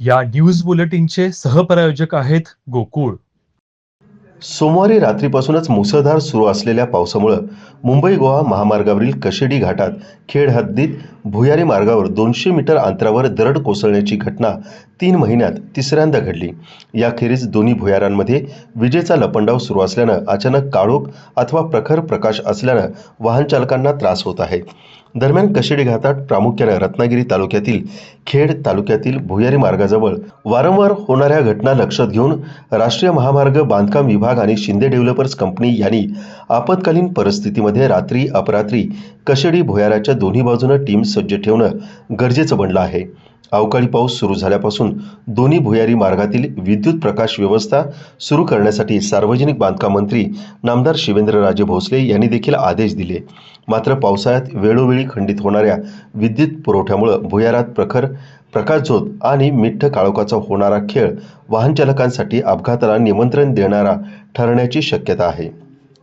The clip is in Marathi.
या न्यूज बुलेटिनचे सहप्रायोजक आहेत गोकुळ. सोमवारी रात्रीपासूनच मुसळधार सुरू असलेल्या पावसामुळं मुंबई गोवा महामार्गावरील कशेडी घाटात खेड हद्दीत भुयारी मार्गावर दोनशे मीटर अंतरावर दरड कोसळण्याची घटना तीन महिन्यात तिसऱ्यांदा घडली. याखेरीज दोन्ही भुयारांमध्ये विजेचा लपंडाव सुरू असल्यानं अचानक काळोख अथवा प्रखर प्रकाश असल्यानं वाहनचालकांना त्रास होत आहे. दरम्यान कशेडी घाटात प्रामुख्यानं रत्नागिरी तालुक्यातील खेड तालुक्यातील भुयारी मार्गाजवळ वारंवार होणाऱ्या घटना लक्षात घेऊन राष्ट्रीय महामार्ग बांधकाम विभाग आणि शिंदे डेव्हलपर्स कंपनी यांनी आपत्कालीन परिस्थितीमध्ये रात्री अपरात्री कशेडी भुयाराच्या दोन्ही बाजूनं टीम सज्ज ठेवणं गरजेचं बनलं आहे. अवकाळी पाऊस सुरू झाल्यापासून दोन्ही भुयारी मार्गातील विद्युत प्रकाश व्यवस्था सुरू करण्यासाठी सार्वजनिक बांधकाम मंत्री नामदार शिवेंद्रराजे भोसले यांनी देखील आदेश दिले. मात्र पावसाळ्यात वेळोवेळी खंडित होणाऱ्या विद्युत पुरवठ्यामुळं भुयारात प्रखर प्रकाशझोत आणि मिठ्ठ काळोखाचा होणारा खेळ वाहनचालकांसाठी अपघाताला निमंत्रण देणारा ठरण्याची शक्यता आहे.